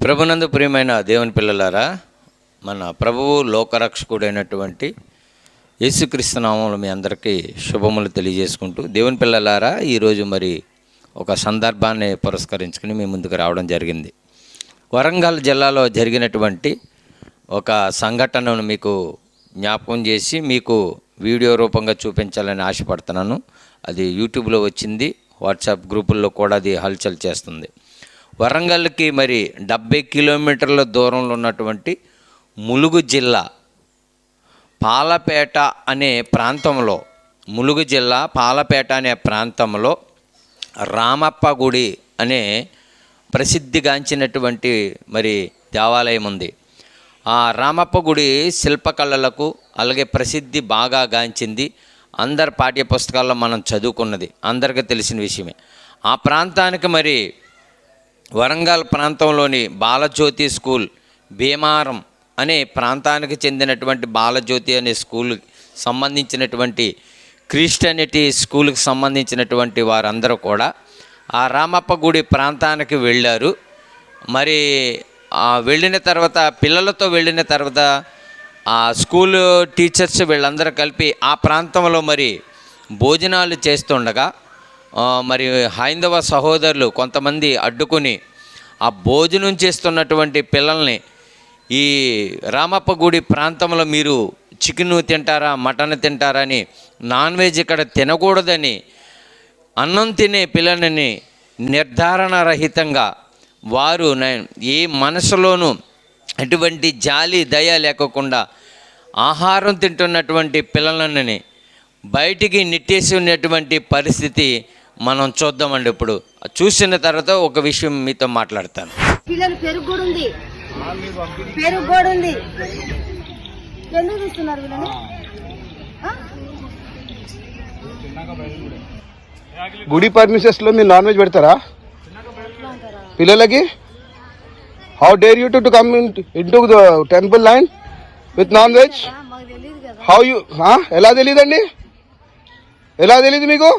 ప్రభునందు ప్రియమైన దేవుని పిల్లలారా మన ప్రభువు లోకరక్షకుడైనటువంటి యేసుక్రీస్తునామంలో మీ అందరికీ శుభములు తెలియజేసుకుంటూ దేవుని పిల్లలారా ఈరోజు మరి ఒక సందర్భాన్ని పురస్కరించుకుని మీ ముందుకు రావడం జరిగింది. వరంగల్ జిల్లాలో జరిగినటువంటి ఒక సంఘటనను మీకు జ్ఞాపకం చేసి మీకు వీడియో రూపంగా చూపించాలని ఆశపడుతున్నాను. అది యూట్యూబ్లో వచ్చింది వాట్సాప్ గ్రూపుల్లో కూడా అది హల్చల్ చేస్తుంది. వరంగల్కి మరి డెబ్బై కిలోమీటర్ల దూరంలో ఉన్నటువంటి ములుగు జిల్లా పాలపేట అనే ప్రాంతంలో ములుగు జిల్లా పాలపేట అనే ప్రాంతంలో రామప్ప గుడి అనే ప్రసిద్ధిగాంచినటువంటి మరి దేవాలయం ఉంది. ఆ రామప్ప గుడి శిల్పకళలకు అలాగే ప్రసిద్ధి బాగా గాంచింది. అందరి పాఠ్య పుస్తకాల్లో మనం చదువుకున్నది అందరికీ తెలిసిన విషయమే. ఆ ప్రాంతానికి మరి వరంగల్ ప్రాంతంలోని బాలజ్యోతి స్కూల్ భీమారం అనే ప్రాంతానికి చెందినటువంటి బాలజ్యోతి అనే స్కూల్ సంబంధించినటువంటి క్రిస్టియానిటీ స్కూల్కి సంబంధించినటువంటి వారందరూ కూడా ఆ రామప్ప గుడి ప్రాంతానికి వెళ్ళారు. మరి వెళ్ళిన తర్వాత పిల్లలతో వెళ్ళిన తర్వాత ఆ స్కూల్ టీచర్స్ వీళ్ళందరూ కలిపి ఆ ప్రాంతంలో మరి భోజనాలు చేస్తుండగా మరి హైందవ సహోదరులు కొంతమంది అడ్డుకుని ఆ భోజనం చేస్తున్నటువంటి పిల్లల్ని ఈ రామప్ప గుడి ప్రాంతంలో మీరు చికెన్ తింటారా మటన్ తింటారా అని నాన్ వెజ్ ఇక్కడ తినకూడదని అన్నం తినే పిల్లలని నిర్ధారణ రహితంగా వారు ఏ మనసులోనూ ఎటువంటి జాలి దయ లేకుండా ఆహారం తింటున్నటువంటి పిల్లలని బయటికి నెట్టేసి ఉన్నటువంటి పరిస్థితి మనం చూద్దామండి ఇప్పుడు. చూసిన తర్వాత ఒక విషయం మీతో మాట్లాడతాను. పిల్లలు పెరుగు కూడా ఉంది పెరుగు కూడా ఉంది ఎందుకు? గుడి పర్మిషన్స్లో మీరు నాన్ వెజ్ పెడతారా? పిల్లలకి? How dare you to come in to the temple line with non veg ఆ, మాకు తెలియదు కదా. హౌ యూ ఎలా తెలియదండి ఎలా తెలియదు మీకు?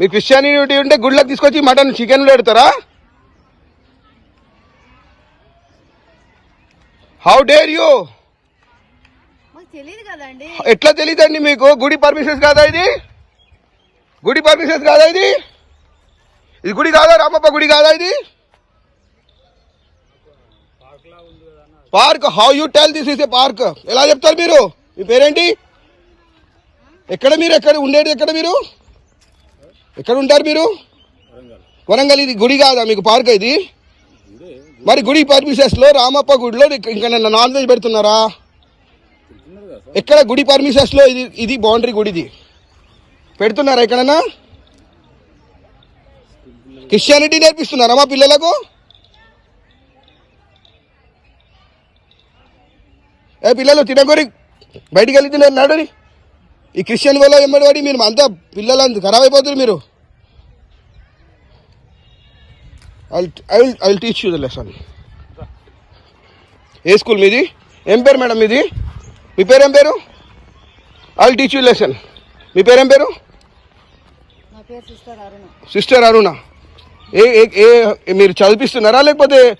మీ క్రిస్టియానిటీ ఉంటే గుడ్లకు తీసుకొచ్చి మటన్ చికెన్ పెడతారా? హౌ డేర్ యూ ఎట్లా తెలియదండి మీకు? గుడి పర్మిషన్స్ కాదా ఇది? గుడి పర్మిషన్స్ కాదా ఇది? ఇది గుడి కాదా? రామప్ప గుడి కాదా ఇది? Park how you tell this is a park ఎలా చెప్తారు మీరు? మీ పేరేంటి? ఎక్కడ మీరు? ఎక్కడ ఉండేది ఎక్కడ మీరు? ఎక్కడ ఉంటారు మీరు? వరంగల్ ఇది గుడి కాదా మీకు పార్క్ ఇది? మరి గుడి పర్మిషన్స్లో రామప్ప గుడిలో ఇంకా నన్ను నాన్ వెజ్ పెడుతున్నారా? ఎక్కడ గుడి పర్మిషన్స్లో ఇది ఇది బౌండరీ గుడిది పెడుతున్నారా ఎక్కడన్నా? క్రిస్టియానిటీ నేర్పిస్తున్నారా మా పిల్లలకు? ఏ పిల్లలు తినగొరి బయటికి వెళ్ళి తిన్నారు ఈ క్రిస్టియన్ వల్ల వెంబడి పడి మీరు అంతా పిల్లలు ఖరాబ్ అయిపోతారు మీరు. I will I will teach you the lesson A school మీది? ఏం పేరు మేడం మీది? మీ పేరు ఏం పేరు? I will teach you lesson మీ పేరు ఏం పేరు? సిస్టర్ అరుణ. ఏ ఏ- ఏ మీరు చదివిస్తున్నారా? లేకపోతే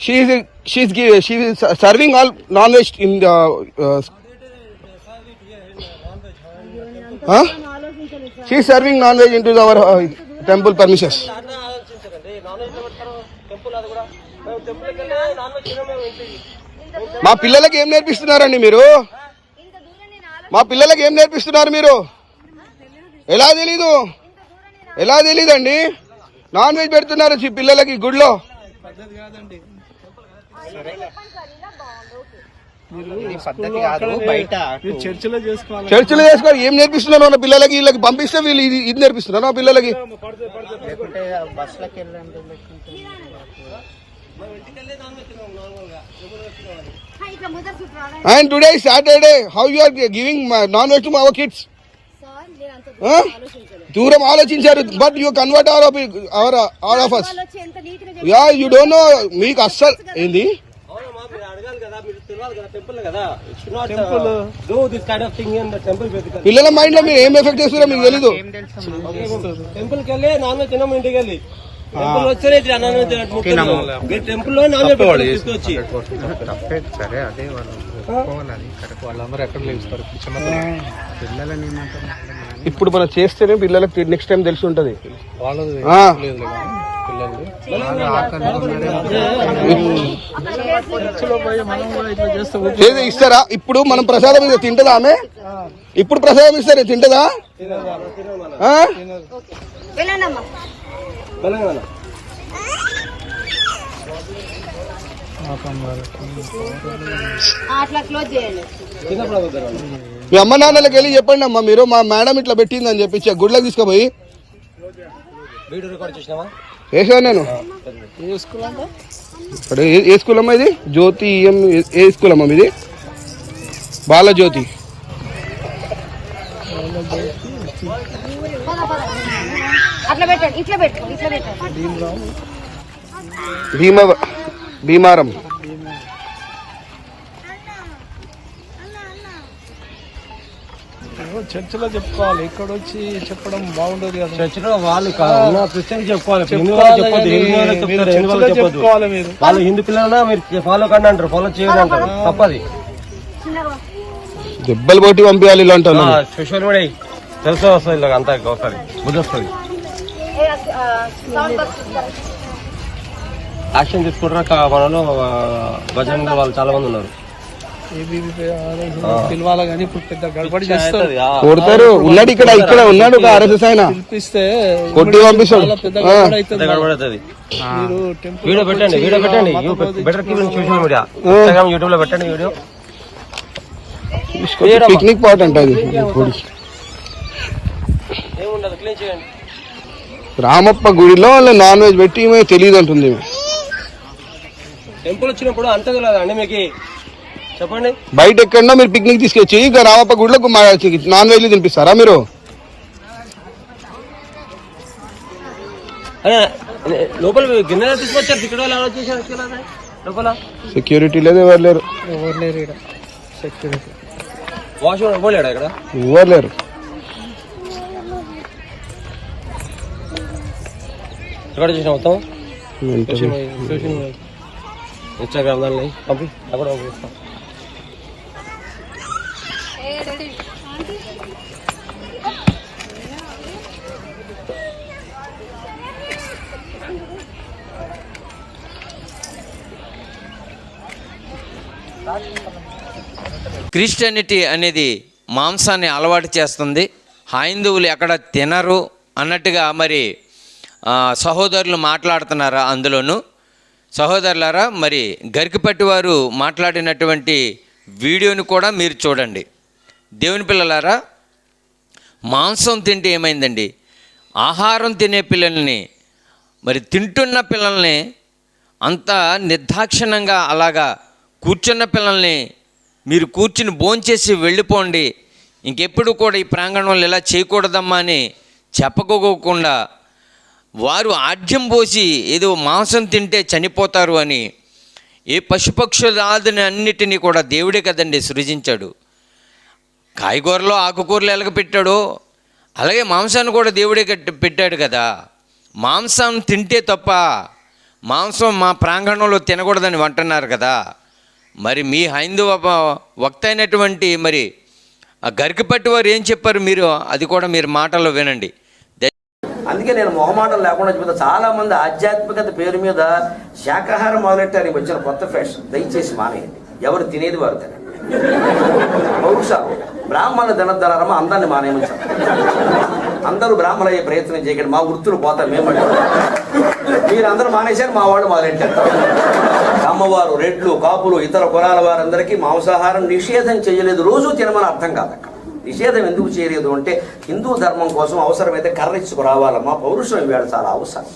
she she serving all non veg in the ఆలోచించలేదు sir she serving non veg in to our temple permissions మా పిల్లలకి ఏం నేర్పిస్తున్నారండి మీరు? మా పిల్లలకి ఏం నేర్పిస్తున్నారు మీరు? ఎలా తెలీదు? ఎలా తెలీదండి? నాన్ వెజ్ పెడుతున్నారు చి- పిల్లలకి గుడిలో. చర్చిలో చేసుకోవాలి. చర్చిలో చేసుకోవాలి. ఏం నేర్పిస్తున్నారు? మన పిల్లలకి వీళ్ళకి పంపిస్తే వీళ్ళు ఇది ఇది నేర్పిస్తున్నారు. మా పిల్లలకి. And today Saturday how you are giving non veg to our kids sir నేను అంత దూరం ఆలోచించారు. But you convert of our all of us ya you don't know మీకు అస్సలు ఏంది? పిల్లల మైండ్లో మీరు ఏం ఎఫెక్ట్ చేస్తారో మీకు తెలీదు. టెంపుల్కి వెళ్ళి నాన్ వెజ్ తినము ఇంటికి వెళ్ళి. టెంపుల్ వస్తేనే ఇట్లా అన్నం తినట్టు ముక్కలు. మీరు టెంపుల్లో నాన్ వెజ్ తీసుకొచ్చి. తప్పే సరే అదే వాళ్ళు ఒప్పుకోవాలి అది కరెక్ట్. వాళ్ళందరూ ఎక్కడ లేస్తారు? పిల్లలని ఏమంటారు? ఇప్పుడు మనం చేస్తేనే పిల్లలకి నెక్స్ట్ టైం తెలిసి ఉంటది. వాళ్ళది ఆ. లేదు పిల్లలు ఇస్తారా? ఇప్పుడు మనం ప్రసాదం ఇస్తే తింటదా ఆమె? ఇప్పుడు ప్రసాదం ఇస్తారే తింటదా? మీ అమ్మ నాన్నలకి వెళ్ళి చెప్పండి అమ్మా మీరు మా మేడం ఇట్లా పెట్టిందని చెప్పి గుడ్లకు తీసుకుపోయి. వీడియో రికార్డ్ చేసినావా? వేసాను నేను? ఇక్కడ ఏ- స్కూల్ అమ్మా ఇది? జ్యోతి ఏ- ఏ స్కూల్ అమ్మా ఇది బాలజ్యోతి. పద, పద. అట్లా పెట్టండి ఇట్లా పెట్టు ఇట్లా పెట్టండి భీమ భీమారం చర్చిలో చెప్పుకోవాలి. ఇక్కడ వచ్చి చెప్పడం బాగుండదు కదా. చర్చిలో వాళ్ళు క్రిస్టియన్ చెప్పుకోవాలి. చెప్పుకోవాలి మీరు వాళ్ళు హిందూ పిల్లలన్నా మీరు ఫాలో కండి అంటారు. ఫాలో చేయండి అంటారు. తప్పది. చిన్నగా దెబ్బలు కొట్టి పంపించాలి ఇలాంటి వాళ్ళని. స్పెషల్ కూడా తెలుసు వస్తుంది ఇలా అంతా? ఒకసారి. బుద్ధి వస్తుంది ఏ, ఆ, సౌండ్ బాక్స్ ఇస్తారా? యాక్షన్ తీసుకుంటారా మనలో భజన వాళ్ళు చాలా మంది ఉన్నారు. పిలవాలి కానీ ఇప్పుడు పెద్ద గడబడి చేస్తారు. అవుతుంది, ఆ. కొడతారు. ఉన్నాడు ఇక్కడ ఇక్కడ ఉన్నాడు ఒక ఆర్ఎస్ఎస్ ఆయన. పిలిపిస్తే కొట్టి పంపిస్తాడు. చాలా పెద్ద ఆ. గడబడి అవుతుంది. పెద్ద గడబడుతుంది మీరు టెంపుల్ వీడియో పెట్టండి వీడియో పెట్టండి. Better keep social media Instagram యూట్యూబ్లో పెట్టండి వీడియో. పిక్నిక్ పాట్ అంట అది. గుడి ఏముండదు క్లీన్ చేయండి. రామప్ప గుడిలో నాన్ వెజ్ పెట్టి తెలియదు అంటుంది. టెంపుల్ వచ్చినప్పుడు అంత తెలియదు అండి మీకు. చెప్పండి. బయట ఎక్కడో మీరు పిక్నిక్ తీసుకొచ్చి ఇక రామప్ప గుడిలో నాన్ వెజ్ తినిపిస్తారా మీరు? లోపల గిన్నెలు తీసుకొచ్చారు? ఇక్కడ లోపల? సెక్యూరిటీ లేదు ఎవరు లేరు. ఎవరు లేరు ఇక్కడ సెక్యూరిటీ వాష్రూమ్ పోలేడా ఇక్కడ? ఎవరు లేరు. ఎక్కడ చేసిన మొత్తం. ఇన్స్టాగ్రామ్ దాన్ని పంపి. అక్కడ పంపిస్తాం. క్రిస్టియానిటీ అనేది మాంసాన్ని అలవాటు చేస్తుంది. హైందువులు ఎక్కడ తినరు అన్నట్టుగా మరి సహోదరులు మాట్లాడుతున్నారా అందులోను? సహోదరులారా మరి గరికపట్టి వారు మాట్లాడినటువంటి వీడియోని కూడా మీరు చూడండి. దేవుని పిల్లలారా మాంసం తింటే ఏమైందండి? ఆహారం తినే పిల్లల్ని మరి తింటున్న పిల్లల్ని అంత నిర్దాక్షిణంగా అలాగా కూర్చున్న పిల్లల్ని మీరు కూర్చుని భోంచేసి వెళ్ళిపోండి. ఇంకెప్పుడు కూడా ఈ ప్రాంగణంలో ఇలా చేయకూడదమ్మా అని చెప్పకోకుండా వారు ఆడ్యం పోసి ఏదో మాంసం తింటే చనిపోతారు అని ఏ పశుపక్షులాదిని అన్నిటినీ కూడా దేవుడే కదండి సృజించాడు. కాయగూరలో ఆకుకూరలు ఎలాగ పెట్టాడు అలాగే మాంసాన్ని కూడా దేవుడే కట్టి పెట్టాడు కదా. మాంసం తింటే తప్ప మాంసం మా ప్రాంగణంలో తినకూడదని అంటున్నారు కదా. మరి మీ హైందవ వక్త అయినటువంటి మరి ఆ గరికపట్టి వారు ఏం చెప్పారు మీరు? అది కూడా మీరు మాటల్లో వినండి. అందుకే నేను మొహమాటం లేకుండా చెప్తా. చాలా మంది ఆధ్యాత్మికత పేరు మీద శాకాహారం మొదలెట్టారు వచ్చిన కొత్త ఫ్యాషన్. దయచేసి మానేయండి. ఎవరు తినేది వారు తినండి. బహుశా బ్రాహ్మణులు తినద్దనరమా అందరిని మానేయమని అందరూ బ్రాహ్మణులు అయ్యే ప్రయత్నం చేయకండి మా వృత్తులు పోతాం మేమంటే మీరందరూ మానేశారు మా వాళ్ళు మొదలెట్టారు అమ్మవారు రెడ్లు కాపులు ఇతర కులాల వారందరికీ మాంసాహారం నిషేధం చేయలేదు. రోజు తినమని అర్థం కాదు అక్కడ. నిషేధం ఎందుకు చేయలేదు అంటే హిందూ ధర్మం కోసం అవసరమైతే కర్రెచ్చుకు ఇచ్చుకురావాలమ్మా పౌరుషం ఇవాళ చాలా అవసరం.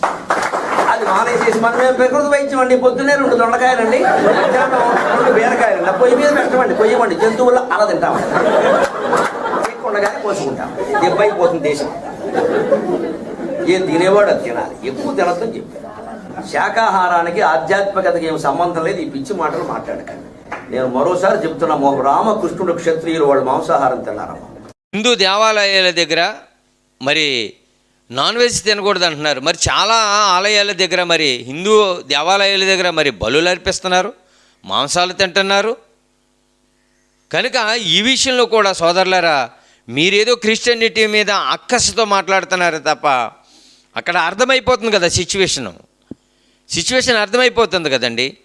అది మానేసేసి మనం మేము ప్రకృతి వైద్యం అండి? పొద్దున్నే రెండు దొండకాయలండి రెండు బీరకాయలండి. పొయ్యి మీద పెట్టమండి పొయ్యమండి. జంతువుల అలా తింటామండి. చేయకుండగానే పోసుకుంటాం. దెబ్బ అయిపోతుంది దేశం. ఏ తినేవాడు అది తినాలి. ఎక్కువ తినద్దని చెప్పారు శాకాహారానికి ఆధ్యాత్మికతకి ఏం సంబంధం లేదు. ఈ పిచ్చి మాటలు మాట్లాడకండి. నేను మరోసారి చెప్తున్నా మొ- రామకృష్ణుడు క్షత్రియులు వాళ్ళు మాంసాహారం తిన్నారమ్మా. హిందూ దేవాలయాల దగ్గర మరి నాన్ వెజ్ తినకూడదు అంటున్నారు. మరి చాలా ఆలయాల దగ్గర మరి హిందూ దేవాలయాల దగ్గర మరి బలులు అర్పిస్తున్నారు. మాంసాలు తింటున్నారు. కనుక ఈ విషయంలో కూడా సోదరులారా మీరేదో క్రిస్టియనిటీ మీద అక్కసతో మాట్లాడుతున్నారు తప్ప అక్కడ అర్థమైపోతుంది కదా సిచ్యువేషను. సిచ్యువేషన్ అర్థమైపోతుంది కదండి.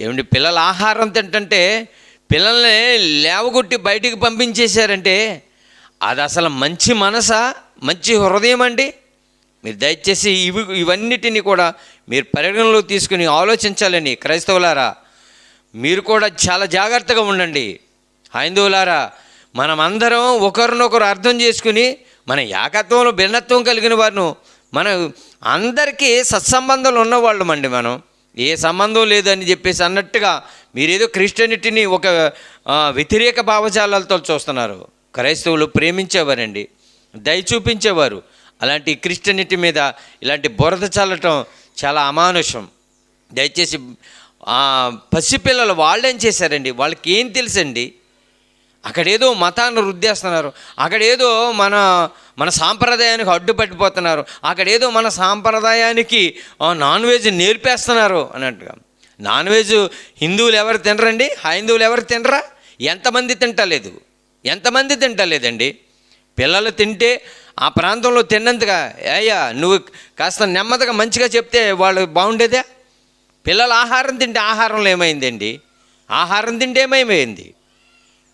ఏమండి పిల్లల ఆహారం తింటంటే పిల్లల్ని లేవగొట్టి బయటికి పంపించేశారంటే అది అసలు మంచి మనసా మంచి హృదయం అండి? మీరు దయచేసి ఇవి ఇవన్నిటిని కూడా మీరు పరిగణలో తీసుకుని ఆలోచించాలని క్రైస్తవులారా మీరు కూడా చాలా జాగ్రత్తగా ఉండండి. హైందవులారా మనమందరం ఒకరినొకరు అర్థం చేసుకుని మన ఏకత్వంలో భిన్నత్వం కలిగిన వారిను మన అందరికీ సత్సంబంధాలు ఉన్నవాళ్ళమండి మనం. ఏ సంబంధం లేదని చెప్పేసి అన్నట్టుగా మీరేదో క్రిస్టియనిటీని ఒక వ్యతిరేక భావజాలాలతో చూస్తున్నారు. క్రైస్తవులు ప్రేమించేవారండి దయ చూపించేవారు. అలాంటి క్రిస్టియనిటీ మీద ఇలాంటి బురద చల్లటం చాలా అమానుషం. దయచేసి పసిపిల్లలు వాళ్ళేం చేశారండి? వాళ్ళకి ఏం తెలుసండి? అక్కడేదో మతాన్ని రుద్దేస్తున్నారు. అక్కడేదో మన మన సాంప్రదాయానికి అడ్డుపట్టిపోతున్నారు అక్కడేదో మన సాంప్రదాయానికి నాన్ వెజ్ నేర్పేస్తున్నారు అన్నట్టుగా. నాన్ వెజ్ హిందువులు ఎవరు తినరండి? హైందువులు ఎవరు తినరా? ఎంతమంది తింటలేదు. ఎంతమంది తింటలేదండి? పిల్లలు తింటే ఆ ప్రాంతంలో తిన్నంతగా అయ్యా నువ్వు కాస్త నెమ్మదిగా మంచిగా చెప్తే వాళ్ళు బాగుండేదే? పిల్లలు ఆహారం తింటే ఆహారంలో ఏమైందండి? ఆహారం తింటే ఏమేమైంది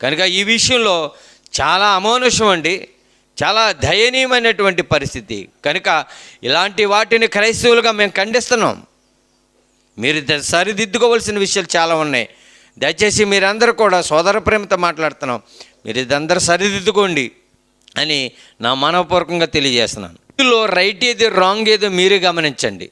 కనుక ఈ విషయంలో చాలా అమానుషం అండి చాలా దయనీయమైనటువంటి పరిస్థితి. కనుక ఇలాంటి వాటిని క్రైస్తవులుగా మేము ఖండిస్తున్నాం. మీరు సరిదిద్దుకోవాల్సిన విషయాలు చాలా ఉన్నాయి. దయచేసి మీరందరూ కూడా సోదర ప్రేమతో మాట్లాడుతున్నాం. మీరు ఇదందరూ సరిదిద్దుకోండి అని నా మనవపూర్వకంగా తెలియజేస్తున్నాను. ఇందులో రైట్ ఏది రాంగ్ ఏదో మీరే గమనించండి.